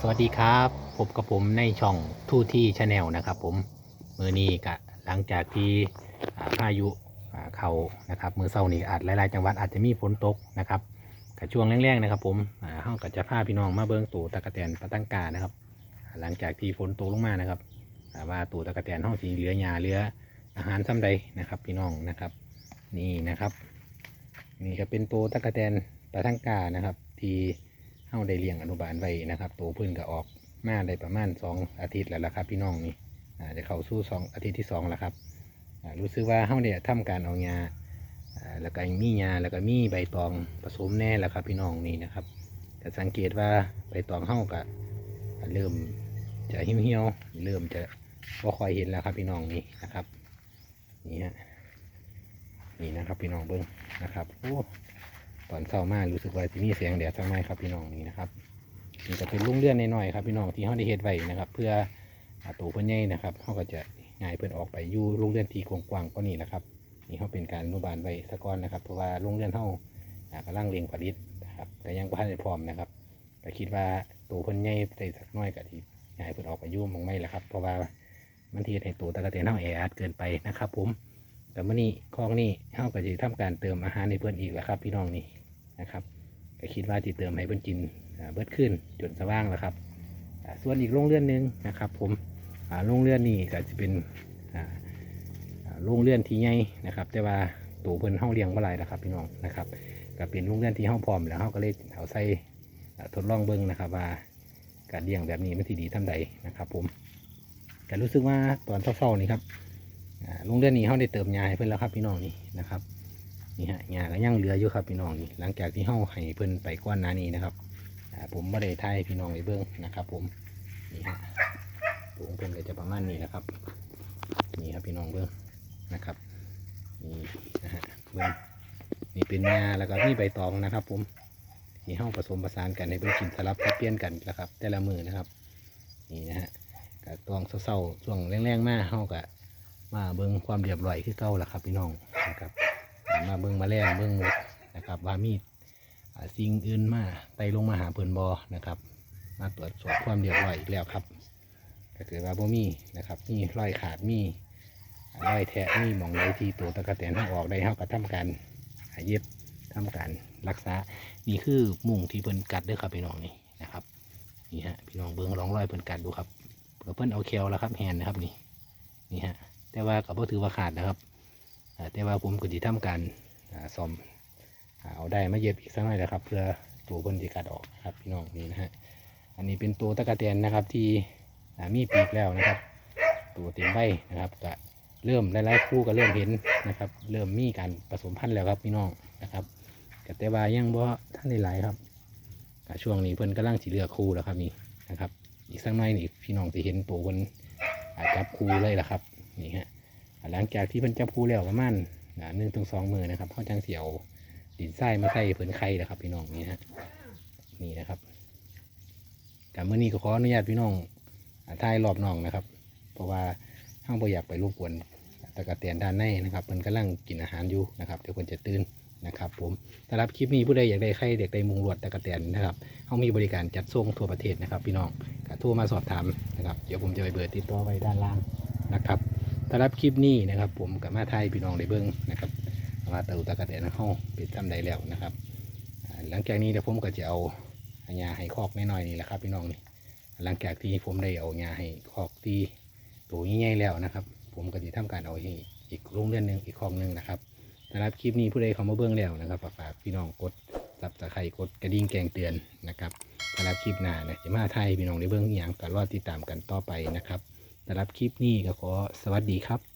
สวัสดีครับพบกับผมในช่องทูที่ชาแนลนะครับผมมือนี้กะหลังจากที่พายุเขานะครับมือเศร้านี้อาจหลายๆจังหวัดอาจจะมีฝนตกนะครับกับช่วงแรงๆนะครับ ผมอ่าเฮาก็จะพาพี่น้องมาเบิ่งตู่ตะกะแตนปะตั้งกานะครับ หลังจากที่ฝนตกลงมานะครับว่าตู่ตะกะแตนห้องสีเหลือหญ้าเหลืออาหารซ้ำใดนะครับ พี่น้องนะครับ นี่นะครับ นี่ก็เป็นตัวตะกะแตนปะตั้งกานะครับ ที่าได้เลี้ยงอนุบาลไว้นะครับ ตัวพื้นก็ออกมาได้ประมาณสองอาทิตย์แล้วละครับ พี่น้องนี่จะเข้าสู่สองอาทิตย์ที่สองแล้วครับรู้สึกว่าเฮาเนี่ยทำการเอางาแล้วก็มีงาแล้วก็มีใบตองผสมแน่แล้วครับ พี่น้องนี่นะครับจะสังเกตว่าใบตองเฮาก็เริ่มจะเหี่ยวๆเริ่มจะบ่ค่อยเห็นแล้วครับพี่น้องนี่นะครับนี่ฮะนี่นะครับ พี่น้องเบิ้งนะครับโอ้ ตอนเช้ามารู้สึกว่าจะมีเสียงแดดสักหน่อยครับพี่น้องนี่นะครับนี่จะเป็นลุงเลื่อนน้อยๆครับพี่น้องที่เขาได้เฮ็ดไว้นะครับ เพื่อตัวเพื่อนใหญ่นะครับเขาก็จะง่ายเพื่อนออกไปยู่ลุงเลื่อนที่กว้างๆก็นี่นะครับ นี่เขาเป็นการอนุบาลไว้สะก้อนนะครับ เพราะว่าลุงเลื่อนเขาอ่ากำลังเลียงผลิตนะครับแต่ยังไม่ได้พร้อมนะครับแต่คิดว่าตัวเพื่อนใหญ่ได้สักหน้อยกับที่ง่ายเพื่อนออกไปยู่มองไม่แหละครับ เพราะว่ามันทีให้ตัวตะกะเตนเขาแออัดเกินไปนะครับ ผมแต่เมื่อนี้คลองนี้เขาก็จะทำการเติมอาหารในเพื่อนอีกแล้วครับ พี่น้องนี่ นะครับก็คิดว่าจะเติมให้เพิ่นกินเบิดขึ้นจนสว่างแล้วครับ ส่วนอีกโรงเรือนหนึ่งนะครับ ผมอ่าโรงเรือนนี่ก็จะเป็นอ่าอ่าโรงเรือนที่ใหญ่นะครับ แต่ว่าตูเพิ่นเฮาเลี้ยงบ่หลายนะครับ พี่น้องนะครับก็เป็นโรงเรือนที่เฮาพร้อมแล้วเฮาก็เลยเอาใส่ทดลองเบิ่งนะครับ ว่าการเลี้ยงแบบนี้มันสิดีทำใดนะครับ ผมก็รู้สึกว่าตอนเช้าๆนี่ครับอ่าโรงเรือนนี้เฮาได้เติมยาให้เพิ่นแล้วครับ พี่น้องนี่นะครับ นี่ฮะหญ้าก็ยังเหลืออยู่ครับพี่น้องนี่หลังจากที่เฮาให้เพิ่นไปก้อนหน้านี้นะครับอ่าผมบ่ได้ทายพี่น้องได้เบิ่งนะครับ ผมนี่ฮะปลูกเพิ่นก็จะประมาณนี้นะครับ นี่ครับพี่น้องเบิ่งนะครับนี่นะฮะเบิ่งนี่เป็นหญ้าแล้วก็มีใบตองนะครับ ผมที่เฮาผสมผสานกันให้เพิ่นกินสลับสับเปลี่ยนกันนะครับ แต่ละมือนะครับ นี่นะฮะกตองเศร้าๆช่วงแรงๆมากเฮาก็มาเบิ่งความเรียบร้อยคือเก่าล่ะครับพี่น้องนะครับ มาเบิ้งมาแรงเบิ้งหมดนะครับว่ามีสิ่งอื่นมาไต่ลงมาหาเพิ่นบอนะครับ มาตรวจสอบความเรียบร้อยอีกแล้วครับก็ถือว่าบ่มีนะครับมีรอยขาดมีรอยแทะมีหมองใดที่ตัวตะกะแตนเฮาออกได้เฮาก็ทำการเย็บทำการรักษานี่คือมุ้งที่เพิ่นกัดเด้อครับพี่น้องนี่นะครับนี่ฮะพี่น้องเบิ้งร่องรอยเพิ่นกัดดูครับเผื่อเพิ่นเอาแคลแล้วครับแฮนนะครับนี่นี่ฮะแต่ว่าก็บ่ถือว่าขาดนะครับ แต่ว่าผมก็จะทำการซ่อมเอาได้มาเย็บอีกสักหน่อยนะครับ เพื่อตัวเพิ่นจะกัดออกครับพี่น้องนี่นะฮะอันนี้เป็นตัวตะกะแตนนะครับที่มีปีกแล้วนะครับ ตัวเต็มใบนะครับก็เริ่มหลายๆคู่ก็เริ่มเห็นนะครับ เริ่มมีการผสมพันธุ์แล้วครับพี่น้องนะครับกแต่ว่ายังบ่ท่านได้หลายครับช่วงนี้เพิ่นกำลังสิเลือกคู่แล้วครับนี่นะครับ อีกสักหน่อยนี่พี่น้องจะเห็นตัวเพิ่นอาจับคู่เลยละครับนี่ฮะ หลังจากที่เพิ่นจับผู้แล้วประมาณหนึ่งถึงสองมือนะครับเขาจังเสียวดินทรายมาใส่เพิ่นไข่นะครับ พี่น้องนี่ฮะนี่นะครับการเมื่อนี้ก็ขออนุญาตพี่น้องอ่ายรอบน้องนะครับ เพราะว่าห้างบ่อยากไปรบกวนตะกะเตียนด้านในนะครับเพิ่นกำลังกินอาหารอยู่นะครับเดี๋ยวเพิ่นจะตื่นนะครับผมสำหรับคลิปนี้ผู้ใดอยากได้ไข่เด็กได้มุงลวดตะกะเตียนนะครับเขามีบริการจัดส่งทั่วประเทศนะครับ พี่น้องก็โทรมาสอบถามนะครับเดี๋ยวผมจะไปเบอร์ติดต่อไว้ด้านล่างนะครับ สำหรับคลิปนี้นะครับ ผมกับมาไทยพี่น้องได้เบิ้งนะครับว่าเตาตะกะแตนเข้าเป็นทำได้แล้วนะครับ หลังจากนี้เดี๋ยวผมก็จะเอาหญ้าให้คอกน้อยๆนี่แหละครับ พี่น้องนี่หลังจากที่ผมได้เอาหญ้าให้คอกที่ตัวใหญ่ๆแล้วนะครับ ผมก็จะทำการเอาให้อีกโรงเรื่อนหนึ่งอีกคอกหนึ่งนะครับสำหรับคลิปนี้ผู้ใดเขามาเบิ้งแล้วนะครับฝากพี่น้องกดซับสไครต์กดกระดิ่งแจ้งเตือนนะครับสำหรับคลิปหน้านี่ยจะมาไทยพี่น้องได้เบิ้งอย่างก็รอติดตามกันต่อไปนะครับ สำหรับคลิปนี้ก็ขอสวัสดีครับ